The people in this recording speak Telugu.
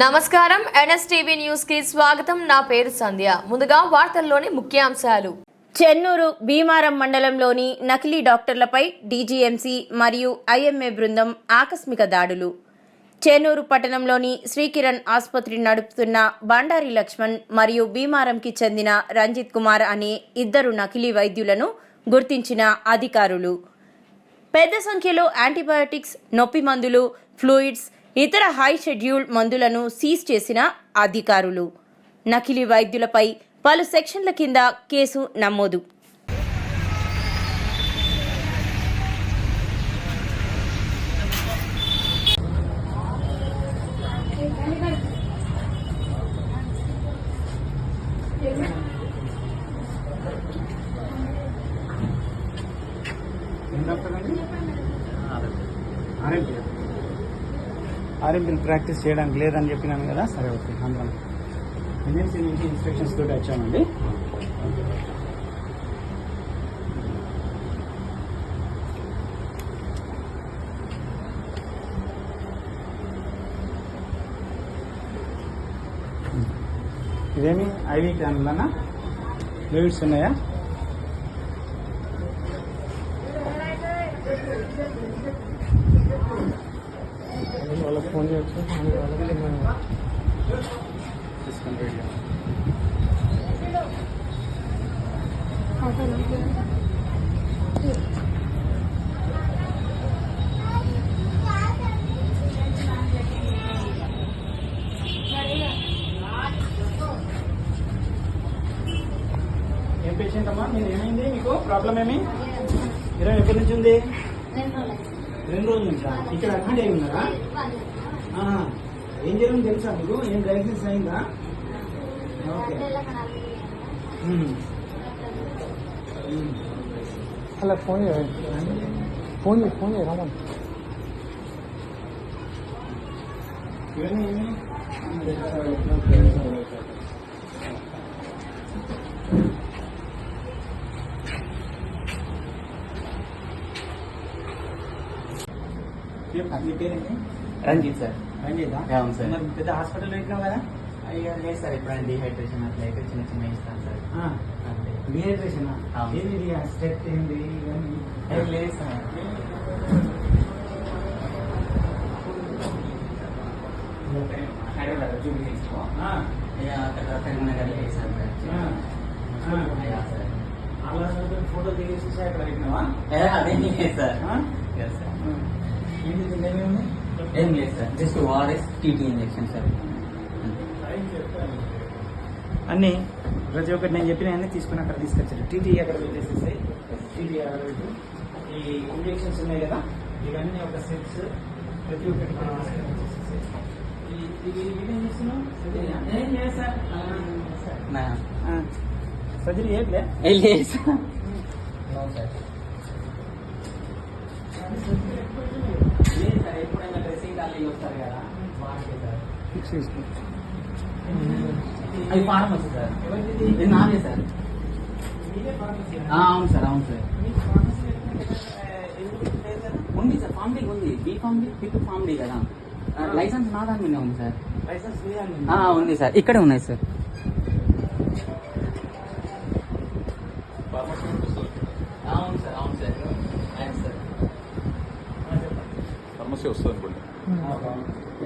నమస్కారం. ఎన్ఎస్టీవీ న్యూస్కి స్వాగతం. నా పేరు సంధ్య. ముందుగా వార్తల్లోని ముఖ్యాంశాలు. చెన్నూరు భీమారం మండలంలోని నకిలీ డాక్టర్లపై డీజీఎంసీ మరియు ఐఎంఏ బృందం ఆకస్మిక దాడులు. చెన్నూరు పట్టణంలోని శ్రీకిరణ్ ఆసుపత్రి నడుపుతున్న బండారి లక్ష్మణ్ మరియు భీమారంకి చెందిన రంజిత్ కుమార్ అనే ఇద్దరు నకిలీ వైద్యులను గుర్తించిన అధికారులు. పెద్ద సంఖ్యలో యాంటీబయాటిక్స్ నొప్పి మందులు ఫ్లూయిడ్స్ ఇతర హై షెడ్యూల్ మందులను సీజ్ చేసిన అధికారులు. నకిలీ వైద్యులపై పలు సెక్షన్ల కింద కేసు నమోదు. అండి ఆర్ఎంపీని ప్రాక్టీస్ చేయడానికి లేదని చెప్పినాను కదా? సరే ఓకే అందరం. ఎన్ఎంసీ నుంచి ఇన్స్ట్రక్షన్స్ తోటి వచ్చామండి. ఇదేమి ఐవి క్యాన్లనా ఫ్లూయిడ్స్ ఉన్నాయా? వాళ్ళకి ఫోన్ చేయొచ్చు ఏం పేషెంట్ అమ్మా? మీరు ఏమైంది? మీకు ప్రాబ్లం ఏమి? ఇరవై ఎప్పటి నుంచి ఉంది? రెండు రోజుల నుంచా ఇక్కడ అడ్మిట్ అయి ఉన్నారా ఆహా. ఏం జరిగింది తెలుసా మీకు ఏం డయాగ్నోసిస్ అయిందా ఓకే ఉమ్. ఉమ్. అలా ఫోన్ చేయాలి ఫోన్ చేయి ఫోన్ చేయి రమ్మని ఇవన్నీ మీ పేరేంటి రంజిత్ సార్ రంజితా అవును సార్. మరి పెద్ద హాస్పిటల్ పెట్టినావు కదా అయ్యో లేదు సార్ ఎప్పుడైనా డిహైడ్రేషన్ అట్లా అయితే చిన్న చిన్న ఇస్తాను సార్ అంతే డిహైడ్రేషన్ అవును. ఏంది ఇది స్టెప్ ఏంది ఇవన్నీ ఏం లేదు సార్ హైదరాబాద్ జూబ్లీస్లో ఆ, ఇక అక్కడ కరీంనగర్ వేసాను ఆ, సార్ ఆ. అయ్యా సార్ అలా ఫోటో దిగేసి అక్కడ పెట్టినావా ఏ, అదేం లేదు సార్ ఏం లేదు sir just ORS TT injection sir. అన్ని ప్రతి ఒక్కటి నేను చెప్పిన అన్ని తీసుకుని అక్కడ తీసుకొచ్చారు. టీటీ అక్కడ పెట్టేసేసాయి టీటీ అక్కడ పెట్టు. ఈ ఇంజెక్షన్స్ ఉన్నాయి కదా ఇవన్నీ ఒక సెట్స్ ప్రతి ఒక్కటి సర్జరీ ఏం లేదు సార్ ఎప్పుడైనా డ్రెస్సింగ్ ఖాళీ వస్తారు కదా చేసుకో అది ఫార్మసీ సార్. నాదే సార్. అవును సార్ అవును సార్? ఉంది సార్ ఫామ్ డి ఉంది. బీ ఫామ్ డి పిక్ ఫామ్ డి కదా. లైసెన్స్ నా దాని మీద ఉంది సార్. లైసెన్స్ ఉంది. సార్. ఇక్కడే ఉన్నాయి సార్. అవును సార్ అవును సార్. అవును sir. chama seu sangue. Uhum.